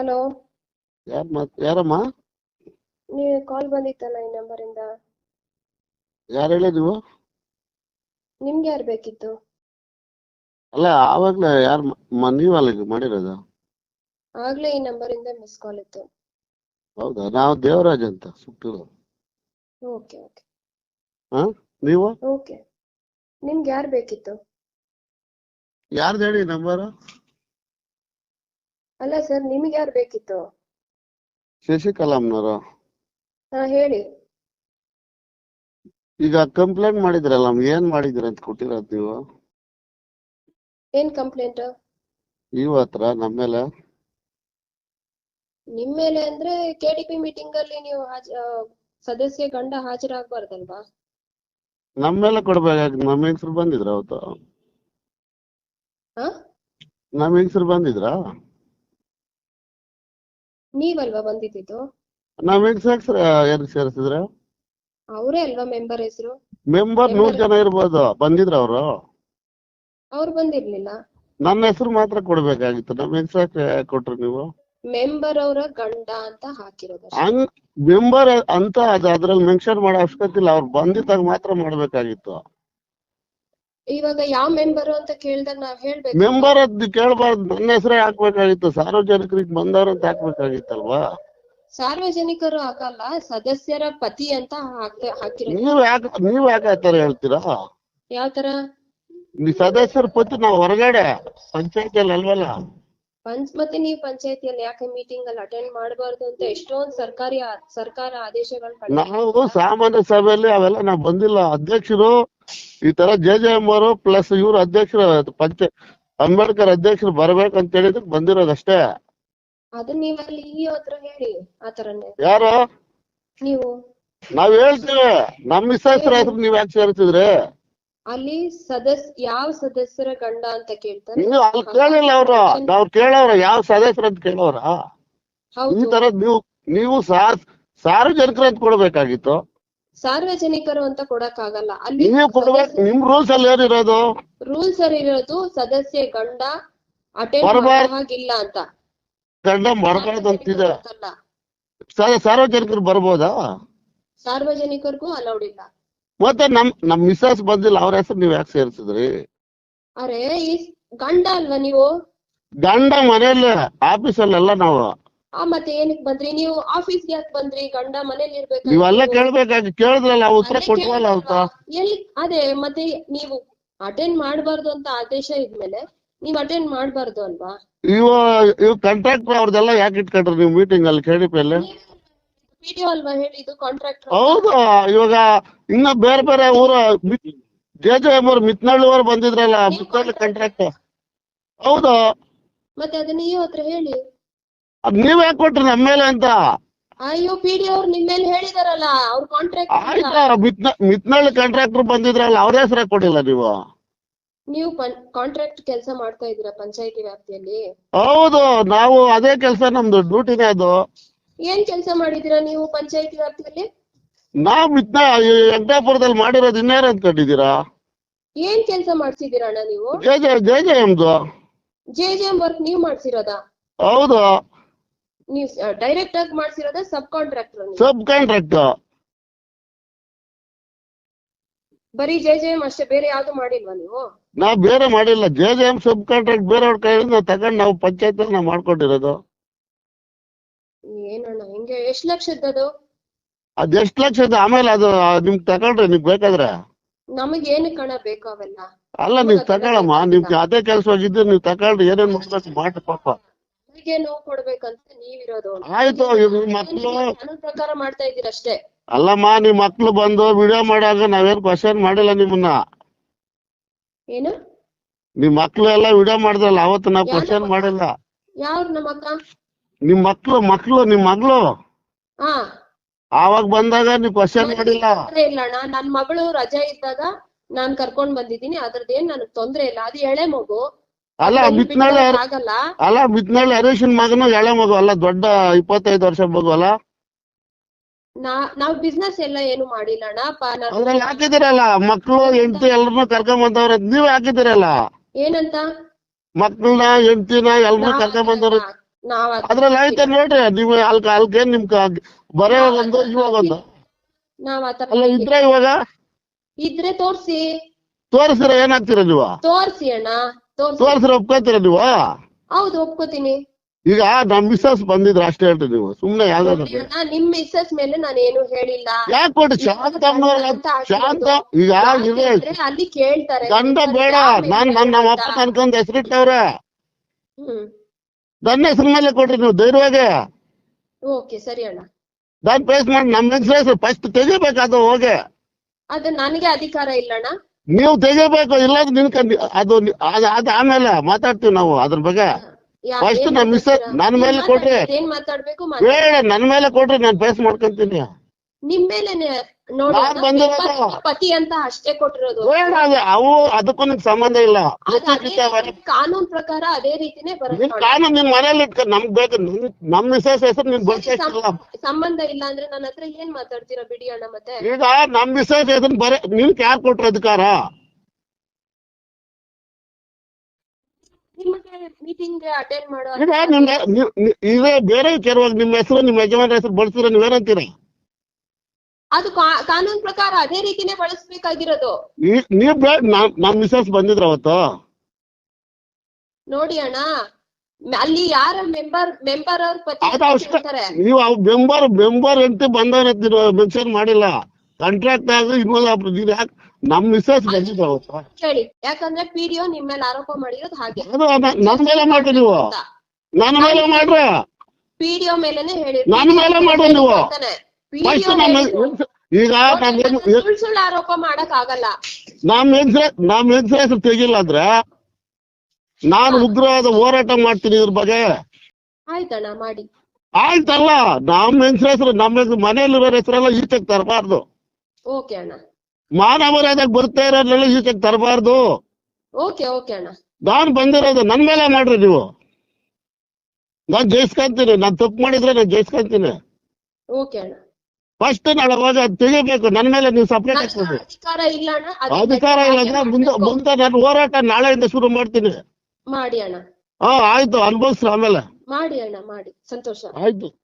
Hello. ಯಾರ್ ಮಾತ್ ಯಾರಮ್ಮ? ನೀವು ಕಾಲ್ ಬಂದಿತ್ತಲ್ಲ ಈ ನಂಬರಿಂದ ಯಾರು ಹೇಳಿ ನೀವು ನಿಮ್ಗೆ ಯಾರು ಬೇಕಿತ್ತು? ಅಲ್ಲ ಆವಾಗ್ಲೇ ಯಾರು ಅಲ್ಲ ಇದು ಮಾಡಿರೋದು? ಆಗ್ಲೇ ಈ ನಂಬರಿಂದ ಮಿಸ್ ಕಾಲ್ ಇತ್ತು. ಹೌದಾ? ನಾವು ದೇವರಾಜ್ ಅಂತ ಸುಟ್ಟಿರೋ ಓಕೆ ಓಕೆ. ಹಾ ನೀವು? ಓಕೆ. ನಿಮ್ಗೆ ಯಾರು ಬೇಕಿತ್ತು? ಯಾರ್ದು ಹೇಳಿ ನಂಬರ್ ಅಲ್ಲ ಸರ್ ನಿಮಗೆ ಯಾರು ಬೇಕಿತ್ತು? ಶಶಿಕಲಾಮ್ನವರು ಹಾ ಹೇಳಿ. ಈಗ ಕಂಪ್ಲೇಂಟ್ ಮಾಡಿದ್ರಲ್ಲ ಏನ್ ಮಾಡಿದ್ರಿ ಅಂತ ಕೊಟ್ಟಿರೋದು ನೀವು? ಏನ್ ಕಂಪ್ಲೇಂಟ್ ಹತ್ರ ನಮ್ಮ ಮೇಲೆ? ನಿಮ್ ಮೇಲೆ ಅಂದ್ರೆ ಕೆಡಿಪಿ ಮೀಟಿಂಗ್ ಅಲ್ಲಿ ನೀವು ಹಾಜ- ಆ, ಸದಸ್ಯ ಗಂಡ ಹಾಜರಾಗಬಾರ್ದಲ್ವಾ? ನಮ್ಮ ಮೇಲೆ ಕೊಡ್ಬೇಕಾಗಿ ನಮ್ಮ ಹೆಸರು ಬಂದಿದ್ರ ಅವತ್ತು? ಹಾ ನಮ್ಮ ಹೆಸರು ಬಂದಿದ್ರಾ? ನೀವಲ್ವಾ ಬಂದಿದ್ದು? ಏನ್ ಸೇರ್ಸಿದ್ರ? ಅವರೇ ಅಲ್ವಾ ಮೆಂಬರ್ ಹೆಸರು? ಮೆಂಬರ್ ನೂರ್ ಜನ ಇರ್ಬೋದು. ಬಂದಿದ್ರ ಅವರು? ಅವ್ರು ಬಂದಿರ್ಲಿಲ್ಲ. ನನ್ನ ಹೆಸರು ಮಾತ್ರ ಕೊಡ್ಬೇಕಾಗಿತ್ತು. ನಮ್ ಹೆಸರು ಕೊಟ್ರು ನೀವು. ಮೆಂಬರ್ ಅವರ ಗಂಡ ಅಂತ ಹಾಕಿರೋದು. ಹಂಗ್ ಮೆಂಬರ್ ಅಂತ ಅದು ಅದ್ರಲ್ಲಿ ಮೆನ್ಷನ್ ಮಾಡೋ ಅವಶ್ಯಕತೆ ಇಲ್ಲ. ಅವ್ರು ಬಂದಿದ್ದಾಗ ಮಾತ್ರ ಮಾಡ್ಬೇಕಾಗಿತ್ತು. ಇವಾಗ ಯಾವ ಮೆಂಬರ್ ಅಂತ ಕೇಳ್ದಾಗ ನಾವ್ ಹೇಳ್ಬೇಕು. ಮೆಂಬರ್ ಅದ್ ಕೇಳ್ಬಾರ್ದು. ನನ್ನ ಹೆಸರೇ ಹಾಕ್ಬೇಕಾಗಿತ್ತು. ಸಾರ್ವಜನಿಕರಿಗೆ ಬಂದವ್ರು ಅಂತ ಹಾಕ್ಬೇಕಾಗಿತ್ತಲ್ವಾ? ಸಾರ್ವಜನಿಕರು ಹಾಕಲ್ಲ ಸದಸ್ಯರ ಪತಿ ಅಂತ ಹಾಕಿ ನೀವ್ ಯಾಕೆ ನೀವ್ ಯಾಕೆ ಆ ತರ ಹೇಳ್ತೀರಾ? ಯಾವ ತರ ಸದಸ್ಯರ ಪತಿ ನಾವ್ ಹೊರಗಡೆ ಪಂಚಾಯತಿಯಲ್ಲಿ ಅಲ್ವಲ್ಲ? ಪಂಚ್ ಮತ್ತೆ ನೀವು ಪಂಚಾಯತಿಯಲ್ಲಿ ಯಾಕೆ ಮೀಟಿಂಗ್ ಅಲ್ಲಿ ಅಟೆಂಡ್ ಮಾಡಬಾರ್ದು ಅಂತ ಎಷ್ಟೊಂದ್ ಸರ್ಕಾರಿ ಆ- ಸರ್ಕಾರ ಆದೇಶಗಳು ನಾವು ಸಾಮಾನ್ಯ ಸಭೆಯಲ್ಲಿ ಅವೆಲ್ಲ ನಾವ್ ಬಂದಿಲ್ಲ. ಅಧ್ಯಕ್ಷರು ಈ ತರ ಜೆ ಜೆ ಎಂ ಅವರು ಪ್ಲಸ್ ಇವ್ರ ಅಧ್ಯಕ್ಷರು ಪಂಚ ಅಂಬೇಡ್ಕರ್ ಅಧ್ಯಕ್ಷರು ಬರ್ಬೇಕಂತ ಹೇಳಿದ್ರೆ ಬಂದಿರೋದಷ್ಟೇ ಅದು ನೀವ್ ಅಲ್ಲಿ ಈ ಹತ್ರ ಹೇಳಿ ಆತರನೇ ಯಾರು? ನೀವು. ನಾವ್ ಹೇಳ್ತೀವಿ. ನಮ್ ವಿಶ್ವಾಸರ ಹೆಸರು ನೀವ್ ಯಾಕೆ ಸೇರ್ತಿದ್ರಿ? ಅಲ್ಲಿ ಸದಸ್ಯ ಯಾವ ಸದಸ್ಯರ ಗಂಡ ಅಂತ ಕೇಳ್ತಾರೆ? ನೀವು ಅಲ್ಲಿ ಕೇಳಿಲ್ಲ ಅವ್ರು. ನಾವ್ ಕೇಳವ್ರ ಯಾವ ಸದಸ್ಯರ ಅಂತ ಕೇಳವ್ರ ಈ ಹೌದು. ತರ ನೀವು ನೀವು ಸಾ- ಸಾರ್ವಜನಿಕರ ಅಂತ ಕೊಡ್ಬೇಕಾಗಿತ್ತು. ಸಾರ್ವಜನಿಕರು ಅಂತ ಕೊಡಕ್ ಆಗಲ್ಲ ಅಲ್ಲಿ ನೀವು ಕೊಡ್ಬೇಕು. ನಿಮ್ ರೂಲ್ಸ್ ಅಲ್ಲಿ ಏನಿರೋದು? ರೂಲ್ಸ್ ಅಲ್ಲಿ ಇರೋದು ಸದಸ್ಯ ಗಂಡ ಅಟೆಂಡ್ ಬರ್ಬಾರ್ದು. ಹಾಗಿಲ್ಲ ಅಂತ. ಗಂಡ ಬರಬಾರ್ದು ಅಂತಿದೆ. ಸಾ- ಸಾರ್ವಜನಿಕರು ಬರ್ಬೋದಾ? ಸಾರ್ವಜನಿಕರಿಗೂ ಅಲೌಡ್ ಇಲ್ಲ. ಮತ್ತೆ ನಮ್ ನಮ್ ಮಿಸ್ಸಸ್ ಬಂದಿಲ್ಲ ಅವ್ರ ಹೆಸರು ನೀವ್ ಯಾಕೆ ಸೇರಿಸಿದ್ರಿ? ಅರೆ ಈ ಗಂಡ ಅಲ್ವಾ ನೀವು? ಗಂಡ ಮನೆಯಲ್ಲಿ ಆಫೀಸಲ್ಲೆಲ್ಲ ನಾವು. ಆ ಮತ್ತೆ ಏನಕ್ ಬಂದ್ರಿ? ನೀವು ಆಫೀಸ್ಗೆ ಯಾಕೆ ಬಂದ್ರಿ? ಗಂಡ ಮನೇಲಿ ಇರ್ಬೇಕು? ನೀವೆಲ್ಲ ಕೇಳ್ಬೇಕಾಗಿ ಕೇಳಿದ್ರಲ್ಲ ಉತ್ತರ ಕೊಟ್ವಲ್ಲ ಅವತ್ತ ಎಲ್ಲಿ ಅದೇ ಮತ್ತೆ ನೀವು ಅಟೆಂಡ್ ಮಾಡಬಾರ್ದು ಅಂತ ಆದೇಶ ಇದ್ಮೇಲೆ ನೀವ್ ಅಟೆಂಡ್ ಮಾಡಬಾರ್ದು ಅಲ್ವಾ? ಇವ ಇವ್ ಕಾಂಟ್ರಾಕ್ಟರ್ ಅವ್ರದೆಲ್ಲ ಯಾಕೆ ಇಟ್ಕೊಂಡ್ರು ನೀವು ಮೀಟಿಂಗ್ ಅಲ್ಲಿ ಕೆಡಿಪಿಯಲ್ಲಿ ವಿಡಿಯೋ ಅಲ್ವಾ ಹೇಳಿದ್ದು ಕಾಂಟ್ರಾಕ್ಟರ್ ಹೌದು ಇವಾಗ ಇನ್ನ ಬೇರೆ ಬೇರೆ ಊರ ಜೆ ಜೆ ಎಂ ಅವ್ರು ಮಿತ್ನಳ್ಳಿ ಅವ್ರು ಬಂದಿದ್ರಲ್ಲ ಮಿತ್ನಳ್ಳಿ ಕಾಂಟ್ರಾಕ್ಟ್ ಹೌದು. ಮತ್ತೆ ಅದನ್ನ ಈ ಹತ್ರ ಹೇಳಿ. ಅದ್ ನೀವ್ ಯಾಕೆ ಕೊಟ್ರಿ ನಮ್ಮ ಮೇಲೆ ಅಂತ? ಅಯ್ಯೋ ಪಿಡಿ ಅವ್ರು ನಿಮ್ ಮೇಲೆ ಹೇಳಿದಾರಲ್ಲ ಅವ್ರ ಕಾಂಟ್ರಾಕ್ಟ್ ಆಯ್ತಾ ಮಿತ್ನ ಮಿತ್ನಳ್ಳಿ ಕಾಂಟ್ರಾಕ್ಟರ್ ಬಂದಿದ್ರಲ್ಲ ಅವ್ರ ಹೆಸರ ಕೊಟ್ಟಿಲ್ಲ ನೀವು? ನೀವು ಕಾಂಟ್ರಾಕ್ಟ್ ಕೆಲಸ ಮಾಡ್ತಾ ಇದ್ದೀರಾ ಪಂಚಾಯತಿ ವ್ಯಾಪ್ತಿಯಲ್ಲಿ? ಹೌದು ನಾವು ಅದೇ ಕೆಲಸ ನಮ್ದು ಡ್ಯೂಟಿನೇ ಅದು. ಏನ್ ಕೆಲಸ ಮಾಡಿದೀರಾ ನೀವು ಪಂಚಾಯತಿ ವ್ಯಾಪ್ತಿಯಲ್ಲಿ? ನಾವ್ ಮಿತ್ನ ಯಜ್ಞಾಪುರದಲ್ಲಿ ಮಾಡಿರೋದು ಇನ್ಯಾರು ಅನ್ಕೊಂಡಿದ್ದೀರಾ ಏನ್ ಕೆಲಸ ಮಾಡ್ಸಿದೀರ ಅಣ್ಣ ನೀವು? ಜೆ ಜೆ ಜೆ ಜೆ ಎಮ್ದು. ಜೆ ಜೆ ಎಂ ವರ್ಕ್ ನೀವು ಮಾಡ್ಸಿರೋದಾ? ಹೌದು. ನೀವು ಡೈರೆಕ್ಟ್ ಆಗಿ ಮಾಡ್ಸಿರೋದಾ ಸಬ್ ಕಾಂಟ್ರಾಕ್ಟರ್ ಸಬ್ ಕಾಂಟ್ರಾಕ್ಟ್ ಬರೀ ಜೆ ಜೆ ಎಂ ಅಷ್ಟೇ ಬೇರೆ ಯಾವ್ದು ಮಾಡಿಲ್ವಾ ನೀವು? ನಾವ್ ಬೇರೆ ಮಾಡಿಲ್ಲ. J J M sub contract ಬೇರೆಯವ್ರ ಕೈಯಿಂದ ನಾವು ತಗೊಂಡ್ ನಾವು ಪಂಚಾಯತ್ ನಾವು ಮಾಡ್ಕೊಂಡಿರೋದು. ಏನಣ್ಣ ಹಿಂಗೆ ಎಷ್ಟ್ ಅದು? ಅದ್ ಎಷ್ಟ್ ಲಕ್ಷದ ಆಮೇಲೆ ಅದು ನಿಮ್ಗೆ ತಗೊಳ್ರಿ ನಿಮ್ಗ್ ಬೇಕಾದ್ರೆ. ನಮಗ್ ಏನು ಕಣ ಬೇಕು ಅವೆಲ್ಲ? ಅಲ್ಲ ನೀವು ತಗೊಳಮ್ಮ ನಿಮ್ಗೆ ಅದೇ ಕೆಲ್ಸವಾಗಿದ್ದು ನೀವ್ ತಗೊಳ್ರಿ ಏನೇನ್ ಮಾಡ್ಬೇಕು ಮಾಡ್ರಿ ಪಾಪ. ಅವರಿಗೆ ನೋವು ಕೊಡ್ಬೇಕಂತ ನೀವಿರೋದು ಆಯ್ತು ಇವ್ ನಿಮ್ ಮಕ್ಳು ನನ್ನ ಪ್ರಕಾರ ಮಾಡ್ತಾ ಇದೀರ ಅಷ್ಟೇ. ಅಲ್ಲಮ್ಮ ನಿಮ್ ಮಕ್ಳು ಬಂದು ವಿಡಿಯೋ ಮಾಡಾಗ ನಾವೇನ್ ಕ್ವಶನ್ ಮಾಡಿಲ್ಲ ನಿಮ್ಮನ್ನ. ಏನು? ನಿಮ್ ಮಕ್ಳು ಎಲ್ಲ ವಿಡಿಯೋ ಮಾಡಿದ್ರಲ್ಲ ಅವತ್ತು ನಾವ್ ಕ್ವಶನ್ ಮಾಡಿಲ್ಲ. ಯಾರು ನಮ್ಮ ಅಕ್ಕ? ನಿಮ್ ಮಕ್ಳು ಮಕ್ಳು ನಿಮ್ ಮಗಳು. ಹಾ ಆವಾಗ ಬಂದಾಗ ನೀವ್ ಕ್ವಶನ್ ಮಾಡಿಲ್ಲ. ತೊಂದ್ರೆ ಇಲ್ಲ ಅಣ್ಣ ನನ್ ಮಗಳು ರಜಾ ಇದ್ದಾಗ ನಾನ್ ಕರ್ಕೊಂಡ್ ಬಂದಿದ್ದೀನಿ ಅದ್ರದ್ದೇನ್ ನನಗ್ ತೊಂದ್ರೆ ಇಲ್ಲ. ಅದು ಎಳೆ ಮಗು ಅಲ್ಲ ಮಿತ್ನಾಳೆ ಅಲ್ಲ ಮಿತ್ನಾಳೆ ಹರೀಶನ್ ಮಗನು ಎಳೆ ಮಗು ಅಲ್ಲ ದೊಡ್ಡ ಇಪ್ಪತ್ತೈದು ವರ್ಷ ಮಗು ಅಲ್ಲ? ನಾ ನಾವ್ ಬಿಸ್ನೆಸ್ ಎಲ್ಲ ಏನು ಮಾಡಿಲ್ಲ ಅದ್ರಲ್ಲಿ ಹಾಕಿದಿರಲ್ಲ ಮಕ್ಳು ಹೆಂಡತಿ ಎಲ್ಲರನ್ನೂ ಕರ್ಕೊಂಡ್ ಬಂದವ್ರ ನೀವ್ ಹಾಕಿದಿರಲ್ಲ ಏನಂತ? ಮಕ್ಕಳನ್ನ ಹೆಂಡತಿನ ಎಲ್ಲರನ್ನೂ ಕರ್ಕೊಂಡ್ ಬಂದವ್ರ ಅದ್ರಲ್ಲಿ ಐತೆ ನೋಡ್ರಿ ನೀವು ಅಲ್ಕ ಅಲ್ಕೇನ್ ನಿಮ್ ಬರೋ ಒಂದು. ಇವಾಗೊಂದು ಒಂದು ಅಲ್ಲ ಇದ್ರೆ ಇವಾಗ? ಇದ್ರೆ ತೋರ್ಸಿ. ತೋರಿಸಿರ ಏನಾಗ್ತೀರ ನೀವು? ತೋರ್ಸಿ ಅಣ್ಣ. ತೋರಿಸಿರ ಒಪ್ಕೋತೀರ ನೀವು? ಹೌದು ಒಪ್ಕೋತೀನಿ. ಈಗ ನಮ್ ಮಿಸ್ಸಸ್ ಬಂದಿದ್ರು ಅಷ್ಟೇ ಹೇಳ್ರಿ ನೀವು. ಸುಮ್ನೆ ಯಾವ್ದಾದ್ರು ಅಣ್ಣ ನಿಮ್ ಮಿಸ್ಸಸ್ ಮೇಲೆ ನಾನು ಏನು ಹೇಳಿಲ್ಲ. ಯಾಕೆ ಕೊಟ್ರಿ ಶಾಂತ ಶಾಂತ ಈಗ ಇದೆ ಅಲ್ಲಿ ಕೇಳ್ತಾರೆ. ಗಂಡ ಬೇಡ. ನಾನ್ ನನ್ ನಮ್ಮ ಅಪ್ಪ ಅನ್ಕೊಂಡ್ ಹೆಸರಿಟ್ಟವ್ರೆ. ಹ್ಮ್. ನನ್ನ ಹೆಸರು ಮೇಲೆ ಕೊಡ್ರಿ ನೀವು ಧೈರ್ಯವಾಗಿ. ಓಕೆ ಸರಿ ಅಣ್ಣ. ನಾನ್ ಪ್ಲೇಸ್ ಮಾಡಿ ನಮ್ಮ ಹೆಸರು ಫಸ್ಟ್ ತೆಗಿಬೇಕಾದ ಹೋಗಿ. ಅದು ನನಗೆ ಅಧಿಕಾರ ಇಲ್ಲ ಅಣ್ಣ. ನೀವು ತೆಗಿಬೇಕು ಇಲ್ಲಾಂದ್ರೆ ನಿನ್ ಅದು ಅದ ಆಮೇಲೆ ಮಾತಾಡ್ತೀವಿ ನಾವು ಅದ್ರ ಬಗ್ಗೆ. ಫಸ್ಟ್ ಮಿಸ್ ನಮ್ ಮಿಸ್ಸಸ್ ನನ್ ಮೇಲೆ ಕೊಡ್ರಿ. ಬೇಡ ನನ್ ಮೇಲೆ ಕೊಡ್ರಿ ನಾನ್ ಫೇಸ್ ಮಾಡ್ಕೊಂತೀನಿ. ನಿಮ್ ಮೇಲೆ ನಾನ್ ಪತಿ- ಅಂತ ಅಷ್ಟೇ ಕೊಟ್ಟಿರೋದು. ಅವು ಅದಕ್ಕೂ ಸಂಬಂಧ ಇಲ್ಲ. ಕಾನೂನ್ ಪ್ರಕಾರ ಅದೇ ರೀತಿನೇ ಬರುತ್ತೆ ನಿಮ್ ಕಾನೂನು ನಿನ್ ಮನೇಲಿ ನಮ್ಗ್ ಬೇಕು. ನಮ್ ಮಿಸಸ್ ಹೆಸರು ನಿಮ್ ಸಂಬಂಧ ಇಲ್ಲ ಅಂದ್ರೆ ನನ್ನ ಹತ್ರ ಏನ್ ಮಾತಾಡ್ತೀರಾ ಬಿಡಿ ಅಣ್ಣ ಮತ್ತೆ? ಈಗ ನಮ್ ಮಿಸಸ್ ಹೆಸರು ಬರ ನಿನ್ಗೆ ಯಾರ್ ಕೊಟ್ರ ಅಧಿಕಾರ? ಮೀಟಿಂಗ್ ಅಟೆಂಡ್ ಮಾಡೋ ಇದೇ. ಬೇರೆ ಕೆಲವಾಗ ನಿಮ್ ಹೆಸರು ನಿಮ್ ಯಜಮಾನ ಹೆಸರು ಬಳಸಿದ್ರೆ ನೀವೇನಂತೀರ ಅದು ಕಾನೂನು ಪ್ರಕಾರ ಅದೇ ರೀತಿನೇ ಬಳಸಬೇಕಾಗಿರೋದು. ನೀವ್ ನಮ್- ನಮ್ ಮಿಸಸ್ ಬಂದಿದ್ರ ಅವತ್ತು. ನೋಡಿ ಅಣ್ಣ ಅಲ್ಲಿ ಯಾರ ಮೆಂಬರ್ ಮೆಂಬರ್ ಅವ್ರ ಪತಿ ನೀವು ಮೆಂಬರ್ ಮೆಂಬರ್ ಅಂತ ಬಂದವನ ಮೆನ್ಷನ್ ಮಾಡಿಲ್ಲ. ಕಾಂಟ್ರಾಕ್ಟ್ ಆಗ ಇನ್ನೊಂದು ನೀವ್ ಯಾಕೆ ನಮ್ ಮಿಸಸ್ ಬಂದಿದ್ರ ಅವತ್ತು. ಹೇಳಿ ಯಾಕಂದ್ರೆ ಪಿಡಿಒ ನಿಮ್ ಮೇಲೆ ಆರೋಪ ಮಾಡಿರೋದು ಹಾಗೆ. ನನ್ ಮೇಲೆ ಮಾಡ್ರಿ ನೀವು. ನನ್ನ ಮೇಲೆ ಮಾಡ್ರಿ. ಪಿಡಿಒ ಮೇಲೆನೆ ಹೇಳಿ ನನ್ ಮೇಲೆ ಮಾಡ್ರಿ ನೀವು. ಈಗ ಆರೋಪ ಮಾಡಕ್ ಆಗಲ್ಲ. ನಮ್ ಹೆಸರು ನಮ್ ಹೆಸರು ಹೆಸರು ತೆಗಿಲ್ಲ ಅಂದ್ರೆ ನಾನು ಉಗ್ರವಾದ ಹೋರಾಟ ಮಾಡ್ತೀನಿ ಇದ್ರ ಬಗ್ಗೆ. ಆಯ್ತಣ್ಣ ಮಾಡಿ. ಆಯ್ತಲ್ಲ ನಮ್ ಹೆಸರು ಹೆಸರು ನಮ್ಮ ಹೆಸರು ಮನೆಯಲ್ಲಿರೋ ಹೆಸರೆಲ್ಲ ಈಚೆಗೆ ತರಬಾರ್ದು. ಓಕೆ ಅಣ್ಣ. ಮಾನವರಾದಾಗ ಬರ್ತಾ ಇರೋದ್ರೆಲ್ಲ ಈಚೆಗೆ ತರಬಾರ್ದು. ಓಕೆ ಓಕೆ ಅಣ್ಣ. ನಾನು ಬಂದಿರೋದು ನನ್ ಮೇಲೆ ಮಾಡ್ರಿ ನೀವು. ನಾನ್ ಜಯಿಸ್ಕೊಂತೀನಿ ನಾನ್ ತಪ್ಪು ಮಾಡಿದ್ರೆ ನಾನ್ ಜಯಿಸ್ಕೊಂತೀನಿ ಓಕೆ ಅಣ್ಣ. ಫಸ್ಟ್ ನಾಳೆ ಅವಾಗ ತಿಳಿಬೇಕು ನನ್ನ ನನ್ ಮೇಲೆ ನೀವು ಸಪ್ರೇಟ್ ಹಾಕ್ಬೇಕು ಅಧಿಕಾರ ಇಲ್ಲ ಅಣ್ಣ ಅಧಿಕಾರ ಇಲ್ಲ ಅಂದ್ರೆ ಮುಂದೆ ಮುಂದೆ ನಾನು ಹೋರಾಟ ನಾಳೆಯಿಂದ ಶುರು ಮಾಡ್ತೀನಿ. ಮಾಡಿ ಅಣ್ಣ. ಹಾ ಆಯ್ತು ಅನುಭವಿಸ್ರಿ ಆಮೇಲೆ. ಮಾಡಿ ಅಣ್ಣ ಮಾಡಿ. ಸಂತೋಷ. ಆಯ್ತು.